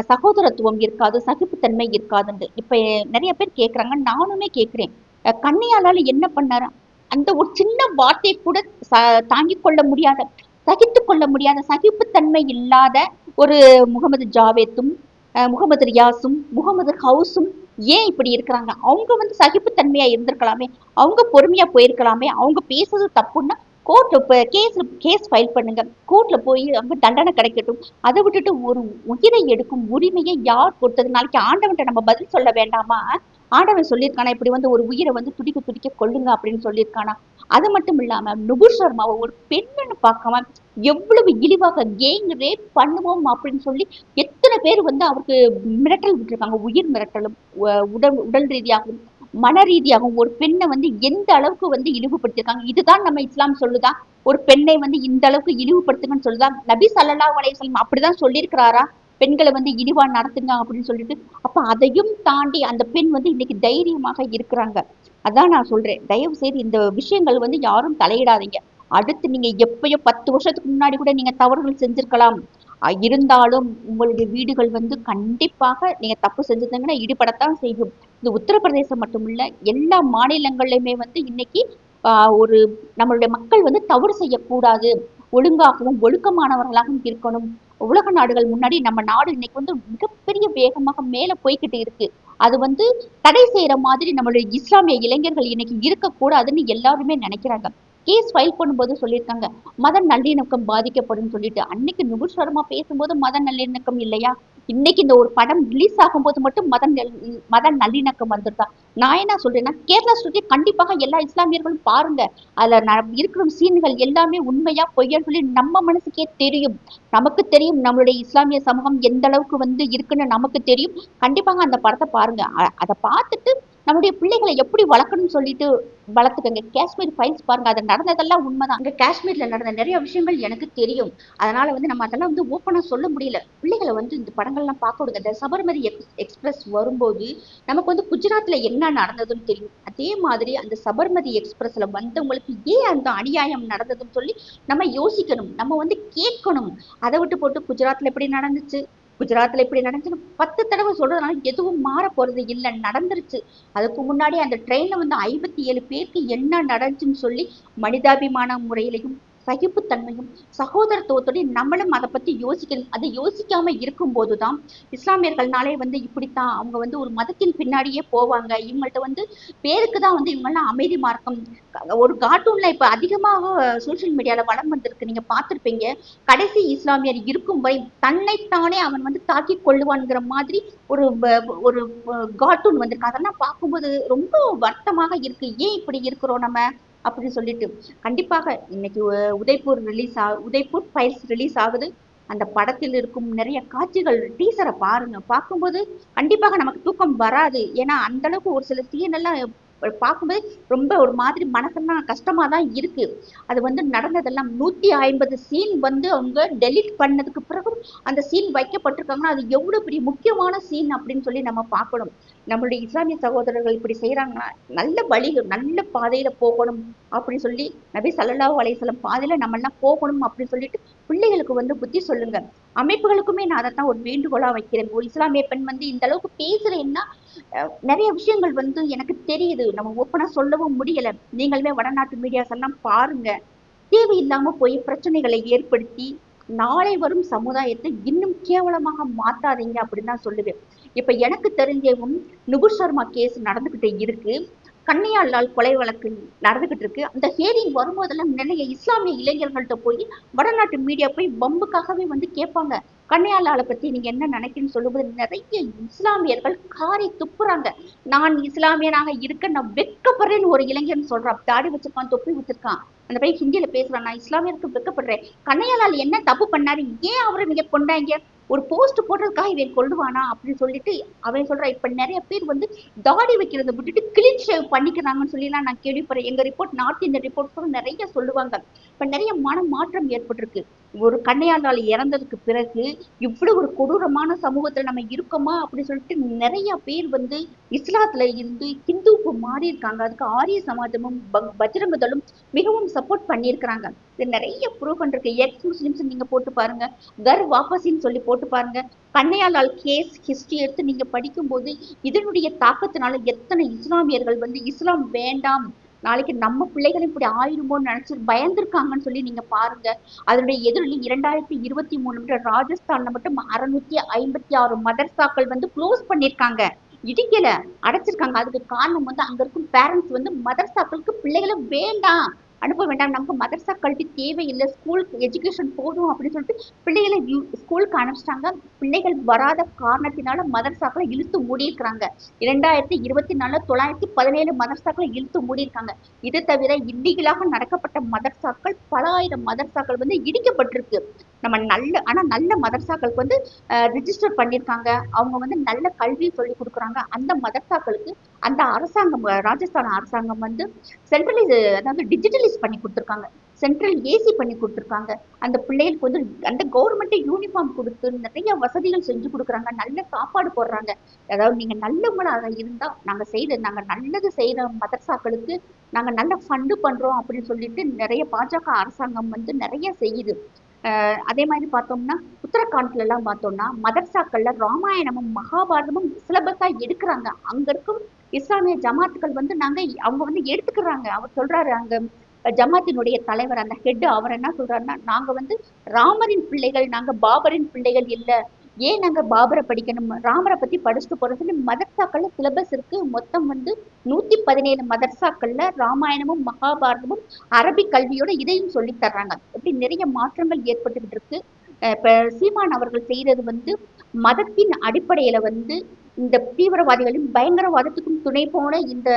சகோதரத்துவம் இருக்காது சகிப்புத்தன்மை இருக்காதுன்னு இப்ப நிறைய பேர் கேட்குறாங்க நானுமே கேட்குறேன் அஹ் என்ன பண்ணாரு? அந்த ஒரு சின்ன வார்த்தை கூட ச- தாங்கிக் கொள்ள முடியாத சகித்து கொள்ள முடியாத சகிப்புத்தன்மை இல்லாத ஒரு முகமது ஜாவேத்தும் அஹ் முகமது ரியாஸும் முகமது ஹவுஸும் ஏன் இப்படி இருக்கிறாங்க? அவங்க வந்து சகிப்புத்தன்மையா இருந்திருக்கலாமே அவங்க பொறுமையா போயிருக்கலாமே அவங்க பேசுறது தப்புன்னா கோர்ட்டில் இப்போ கேஸில் கேஸ் ஃபைல் பண்ணுங்கள் கோர்ட்டில் போய் அங்கே தண்டனை கிடைக்கட்டும். அதை விட்டுட்டு ஒரு உயிரை எடுக்கும் உரிமையை யார் கொடுத்தது? நாளைக்கு ஆண்டவன்ட்ட நம்ம பதில் சொல்ல வேண்டாமா? ஆண்டவன் சொல்லியிருக்கானா? இப்படி வந்து ஒரு உயிரை வந்து துடிக்க துடிக்க கொள்ளுங்க அப்படின்னு சொல்லியிருக்கானா? அது மட்டும் இல்லாமல் நுபுர் சர்மாவை ஒரு பெண்ணுன்னு பார்க்காம எவ்வளவு இழிவாக கேங் ரேப் பண்ணுவோம் அப்படின்னு சொல்லி எத்தனை பேர் வந்து அவருக்கு மிரட்டல் விட்டுருக்காங்க. உயிர் மிரட்டலும் உடல் உடல் ரீதியாகவும். மன ரீதியாகவும் ஒரு பெண்ணை வந்து எந்த அளவுக்கு வந்து இழிவுபடுத்திருக்காங்க இதுதான் நம்ம இஸ்லாம் சொல்லுதா? ஒரு பெண்ணை வந்து இந்த அளவுக்கு இழிவுபடுத்துங்கன்னு சொல்லுதா? நபி சல்லா அலைஹி அப்படிதான் சொல்லியிருக்கிறாரா? பெண்களை வந்து இழிவா நடத்துங்க அப்படின்னு சொல்லிட்டு. அப்ப அதையும் தாண்டி அந்த பெண் வந்து இன்னைக்கு தைரியமாக இருக்கிறாங்க. அதான் நான் சொல்றேன். தயவு செய்து இந்த விஷயங்கள் வந்து யாரும் தலையிடாதீங்க. அடுத்து நீங்க எப்பயோ பத்து வருஷத்துக்கு முன்னாடி கூட நீங்க தவறுகள் செஞ்சிருக்கலாம். இருந்தாலும் உங்களுடைய வீடுகள் வந்து கண்டிப்பாக நீங்க தப்பு செஞ்சிருந்தீங்கன்னா ஈடுபடத்தான் செய்யும். இந்த உத்தரப்பிரதேசம் மட்டுமில்ல எல்லா மாநிலங்கள்லையுமே வந்து இன்னைக்கு ஆஹ் ஒரு நம்மளுடைய மக்கள் வந்து தவறு செய்யக்கூடாது. ஒழுங்காகவும் ஒழுக்கமானவர்களாகவும் இருக்கணும். உலக நாடுகள் முன்னாடி நம்ம நாடு இன்னைக்கு வந்து மிகப்பெரிய வேகமாக மேல போய்கிட்டு இருக்கு. அது வந்து தடை செய்யற மாதிரி நம்மளுடைய இஸ்லாமிய இளைஞர்கள் இன்னைக்கு இருக்கக்கூடாதுன்னு எல்லாருமே நினைக்கிறாங்க. கேஸ் ஃபைல் பண்ணும்போது சொல்லியிருக்காங்க மத நல்லிணக்கம் பாதிக்கப்படும் சொல்லிட்டு. அன்னைக்கு நுபுர் சர்மா பேசும்போது மத நல்லிணக்கம் இல்லையா? இன்னைக்கு இந்த ஒரு படம் ரிலீஸ் ஆகும்போது மட்டும் மத நல்- மத நல்லிணக்கம் வந்துருதா? நான் என்ன சொல்றேன்னா கேரளா ஸ்டுடியோ கண்டிப்பாக எல்லா இஸ்லாமியர்களும் பாருங்க. அதுல ந- இருக்கிற சீன்கள் எல்லாமே உண்மையா பொய்யன்னு சொல்லி நம்ம மனசுக்கே தெரியும். நமக்கு தெரியும் நம்மளுடைய இஸ்லாமிய சமூகம் எந்த அளவுக்கு வந்து இருக்குன்னு நமக்கு தெரியும். கண்டிப்பாக அந்த படத்தை பாருங்க. அதை பார்த்துட்டு நம்முடைய பிள்ளைகளை எப்படி வளர்க்கணும்னு சொல்லிட்டு வளர்த்துக்கங்க. காஷ்மீர் ஃபைல்ஸ் பாருங்க அது நடந்ததெல்லாம் உண்மைதான். அங்க காஷ்மீர்ல நடந்த நிறைய விஷயங்கள் எனக்கு தெரியும். அதனால வந்து நம்ம அதெல்லாம் வந்து ஓப்பனாக சொல்ல முடியல. பிள்ளைகளை வந்து இந்த படங்கள்லாம் பார்க்க விடுங்க. இந்த சபர்மதி எக்ஸ் எக்ஸ்பிரஸ் வரும்போது நமக்கு வந்து குஜராத்தில் என்ன நடந்ததுன்னு தெரியும். அதே மாதிரி அந்த சபர்மதி எக்ஸ்பிரஸ்ல வந்தவங்களுக்கு ஏன் அந்த அநியாயம் நடந்ததுன்னு சொல்லி நம்ம யோசிக்கணும். நம்ம வந்து கேட்கணும். அதை விட்டு போட்டு குஜராத்தில் எப்படி நடந்துச்சு? குஜராத்தில் இப்படி நடந்துச்சுன்னு பத்து தடவை சொல்றதுனால எதுவும் மாற போறது இல்லை. நடந்துருச்சு. அதுக்கு முன்னாடி அந்த ட்ரெயின்ல வந்து ஐம்பத்தி ஏழு பேருக்கு என்ன நடந்துச்சுன்னு சொல்லி மனிதாபிமான முறையிலையும் சகிப்புத்தன்மையும் சகோதரத்துவத்தோடய நம்மளும் அதை பத்தி யோசிக்கணும் அதை யோசிக்காம இருக்கும்போது தான் இஸ்லாமியர்கள்னாலே வந்து இப்படித்தான். அவங்க வந்து ஒரு மதத்தின் பின்னாடியே போவாங்க. இவங்கள்ட்ட வந்து பேருக்கு தான் வந்து இவங்கெல்லாம் அமைதி மார்க்கம். ஒரு கார்ட்டூன்ல இப்ப அதிகமாக சோசியல் மீடியால வளம் வந்திருக்கு. நீங்க பாத்திருப்பீங்க கடைசி இஸ்லாமியர் இருக்கும் வரை தன்னைத்தானே அவன் வந்து தாக்கி கொள்ளுவான்ங்கிற மாதிரி ஒரு ஒரு கார்ட்டூன் வந்திருக்கு. அதெல்லாம் பார்க்கும்போது ரொம்ப வருத்தமாக இருக்கு. ஏன் இப்படி இருக்கிறோம் நம்ம? அப்படின்னு சொல்லிட்டு கண்டிப்பாக இன்னைக்கு உதய்பூர் ரிலீஸ் ஆ உதய்பூர் ஃபைல்ஸ் ரிலீஸ் ஆகுது. அந்த படத்தில் இருக்கும் நிறைய காட்சிகள் டீசரை பாருங்க. பார்க்கும்போது கண்டிப்பாக நமக்கு தூக்கம் வராது. ஏன்னா அந்த அளவுக்கு ஒரு சில சீன் எல்லாம் பார்க்கும்போது ரொம்ப ஒரு மாதிரி மனசெல்லாம் கஷ்டமாக தான் இருக்கு. அது வந்து நடந்ததெல்லாம் நூற்றி ஐம்பது சீன் வந்து அவங்க டெலீட் பண்ணதுக்கு பிறகும் அந்த சீன் வைக்கப்பட்டிருக்காங்கன்னா அது எவ்வளோ பெரிய முக்கியமான சீன் அப்படின்னு சொல்லி நம்ம பார்க்கணும். நம்மளுடைய இஸ்லாமிய சகோதரர்கள் இப்படி செய்கிறாங்கன்னா நல்ல வழி நல்ல பாதையில் போகணும் அப்படின்னு சொல்லி நபி ஸல்லல்லாஹு அலையம் பாதையில் பாதையில போகணும் அப்படின்னு சொல்லிட்டு பிள்ளைகளுக்கு வந்து புத்தி சொல்லுங்கள் அமைப்புகளுக்குமே நான் அதைத்தான் ஒரு வேண்டுகோளா வைக்கிறேன். ஒரு இஸ்லாமிய பெண் வந்து இந்த அளவுக்கு பேசுறேன்னா நிறைய விஷயங்கள் வந்து எனக்கு தெரியுது. நம்ம ஓப்பனாக சொல்லவும் முடியலை. நீங்களுமே வடநாட்டு மீடியாஸ் எல்லாம் பாருங்க. தேவையில்லாம போய் பிரச்சனைகளை ஏற்படுத்தி நாளை வரும் சமுதாயத்தை இன்னும் கேவலமாக மாத்தாதீங்க அப்படின்னு தான் சொல்லுவேன். இப்போ எனக்கு தெரிஞ்சவும் நுபுர் சர்மா கேஸ் நடந்துக்கிட்டே இருக்கு. கன்னியாளால் கொலை வழக்கு நடந்துகிட்டு இருக்கு. அந்த ஹேரிங் வரும்போதெல்லாம் நிறைய இஸ்லாமிய இளைஞர்கள்ட்ட போய் வடநாட்டு மீடியா போய் பம்புக்காகவே வந்து கேட்பாங்க. கன்னியாளாலை பத்தி நீங்க என்ன நினைக்கிறேன்னு சொல்லும்போது நிறைய இஸ்லாமியர்கள் காரி துப்புறாங்க. நான் இஸ்லாமியனாக இருக்க நான் வெட்கப்படுறேன்னு ஒரு இளைஞன் சொல்றான். தாடி வச்சிருக்கான் தொப்பி வச்சிருக்கான். அந்த பையன் ஹிந்தியில பேசுறான் நான் இஸ்லாமியருக்கு வெட்கப்படுறேன். கண்ணையாளால் என்ன தப்பு பண்ணாரு? ஏன் அவரை நீங்க கொண்டாங்க? ஒரு போஸ்ட் போடுறதுக்காக இவன் கொள்ளுவானா அப்படின்னு சொல்லிட்டு அவன் சொல்றான் இப்ப நிறைய பேர் வந்து தாடி வைக்கிறத விட்டுட்டு கிளீன் ஷேவ் பண்ணிக்கிறாங்கன்னு சொல்லி நான் கேள்விப்படுறேன். எங்க ரிப்போர்ட் நார்த் இந்தியன் ரிப்போர்ட் நிறைய சொல்லுவாங்க. இப்ப நிறைய மன மாற்றம் ஏற்பட்டிருக்கு. ஒரு கண்ணையாண்டாள் இறந்ததுக்கு பிறகு இவ்வளவு ஒரு கொடூரமான சமூகத்துல நம்ம இருக்கோமா அப்படின்னு சொல்லிட்டு நிறைய பேர் வந்து இஸ்லாத்துல இருந்து ஹிந்துவுக்கு மாறி இருக்காங்க. அதுக்கு ஆரிய சமாஜமும் ப- பஜ்ரங்க தளும் மிகவும் சப்போர்ட் பண்ணியிருக்கிறாங்க. இது நிறைய ப்ரூவ் பண்ணிருக்கு எக்ஸ் முஸ்லிம்ஸ் நீங்க போட்டு பாருங்க. கர் வாபசின்னு சொல்லி போட்டு பாருங்க. கண்ணையாளால் கேஸ் ஹிஸ்டரி எடுத்து நீங்க படிக்கும்போது இதனுடைய தாக்கத்தினால எத்தனை இஸ்லாமியர்கள் வந்து இஸ்லாம் வேண்டாம் நாளைக்கு நம்ம பிள்ளைகளும் இப்படி ஆயிருமோன்னு நினைச்சு பயந்துருக்காங்கன்னு சொல்லி நீங்க பாருங்க. அதனுடைய எதிரொலி இரண்டாயிரத்தி இருபத்தி மூணு ராஜஸ்தான்ல மட்டும் அறுநூத்தி ஐம்பத்தி ஆறு மதர்சாக்கள் வந்து க்ளோஸ் பண்ணிருக்காங்க இடிக்கல அடைச்சிருக்காங்க. அதுக்கு காரணம் வந்து அங்க இருக்கும் பேரண்ட்ஸ் வந்து மதர்சாக்களுக்கு பிள்ளைகளை வேண்டாம். அனுப்ப வேண்டாம். நமக்கு மதரசா கல்வி தேவையில்லை. ஸ்கூல் எஜுகேஷன் போதும் அப்படின்னு சொல்லிட்டு பிள்ளைகளை ஸ்கூலுக்கு அனுப்பிச்சிட்டாங்க. பிள்ளைகள் வராத காரணத்தினால மதரசாக்களை இழுத்து மூடியிருக்கிறாங்க. இரண்டாயிரத்தி இருபத்தி நாலு தொள்ளாயிரத்தி பதினேழு மதரசாக்களை இழுத்து மூடியிருக்காங்க. இது தவிர இல்லீகலாக நடக்கப்பட்ட மதரசாக்கள் பல ஆயிரம் மதரசாக்கள் வந்து இடிக்கப்பட்டிருக்கு. நம்ம நல்ல ஆனா நல்ல மதர்சாக்களுக்கு வந்து ரிஜிஸ்டர் பண்ணியிருக்காங்க. அவங்க வந்து நல்ல கல்வி சொல்லி கொடுக்குறாங்க. அந்த மதர்சாக்களுக்கு அந்த அரசாங்கம் ராஜஸ்தான் அரசாங்கம் வந்து சென்ட்ரலைஸ் அதாவது டிஜிட்டலைஸ் பண்ணி கொடுத்துருக்காங்க. சென்ட்ரல் ஏசி பண்ணி கொடுத்துருக்காங்க. அந்த பிள்ளைகளுக்கு வந்து அந்த கவர்மெண்ட்டே யூனிஃபார்ம் கொடுத்து நிறைய வசதிகள் செஞ்சு கொடுக்குறாங்க. நல்ல சாப்பாடு போடுறாங்க. அதாவது நீங்க நல்லவங்களாக இருந்தா நாங்க செய்த நாங்க நல்லது செய்யற மதர்சாக்களுக்கு நாங்க நல்ல ஃபண்டு பண்றோம் அப்படின்னு சொல்லிட்டு நிறைய பாஜக அரசாங்கம் வந்து நிறைய செய்யுது. அதே மாதிரி பார்த்தோம்னா உத்தரகாண்ட்ல எல்லாம் பார்த்தோம்னா மதர்சாக்கள்ல ராமாயணமும் மகாபாரதமும் சிலபஸாக எடுக்கிறாங்க. அங்க இருக்கும் இஸ்லாமிய ஜமாத்துக்கள் வந்து நாங்க அவங்க வந்து எடுத்துக்கிறாங்க. அவர் சொல்றாரு அங்க ஜமாத்தினுடைய தலைவர் அந்த ஹெட் அவர் என்ன சொல்றாருன்னா நாங்க வந்து ராமரின் பிள்ளைகள் நாங்க பாபரின் பிள்ளைகள் இல்ல. ஏன் நாங்க பாபரை படிக்கணும்? ராமரை பத்தி படிச்சுட்டு போறதுன்னு மதர்சாக்கள்ல சிலபஸ் இருக்கு. மொத்தம் வந்து நூத்தி பதினேழு மதர்சாக்கள்ல ராமாயணமும் மகாபாரதமும் அரபிக் கல்வியோட இதையும் சொல்லி தர்றாங்க. இப்படி நிறைய மாற்றங்கள் ஏற்பட்டுக்கிட்டு இருக்கு. அஹ் இப்ப சீமான் அவர்கள் செய்கிறது வந்து மதத்தின் அடிப்படையில வந்து இந்த தீவிரவாதிகளின் பயங்கரவாதத்துக்கும் துணை போன இந்த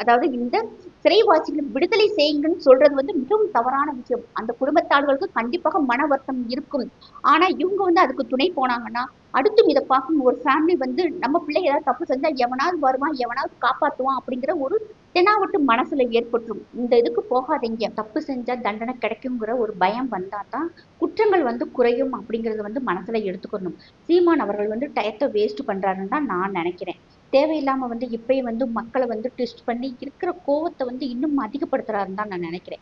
அதாவது இந்த சிறைவாசிகளை விடுதலை செய்யுங்கன்னு சொல்றது வந்து மிகவும் தவறான விஷயம். அந்த குடும்பத்தார்களுக்கு கண்டிப்பாக மன வருத்தம் இருக்கும். ஆனா இவங்க வந்து அதுக்கு துணை போனாங்கன்னா அடுத்தும் இதை பார்க்கும் ஒரு ஃபேமிலி வந்து நம்ம பிள்ளை ஏதாவது தப்பு செஞ்சா எவனாவது வருவான் எவனாவது காப்பாற்றுவான் அப்படிங்கிற ஒரு தெனாவட்டு மனசுல ஏற்பட்டுரும். இந்த இதுக்கு போகாதீங்க. தப்பு செஞ்சா தண்டனை கிடைக்குங்கிற ஒரு பயம் வந்தாதான் குற்றங்கள் வந்து குறையும் அப்படிங்கறத வந்து மனசுல எடுத்துக்கணும். சீமான் அவர்கள் வந்து டயத்தை வேஸ்ட் பண்றாருன்னு தான் நான் நினைக்கிறேன். தேவையில்லாமல் வந்து இப்பயும் வந்து மக்களை வந்து டெஸ்ட் பண்ணி இருக்கிற கோவத்தை வந்து இன்னும் அதிகப்படுத்துறாருன்னு தான் நான் நினைக்கிறேன்.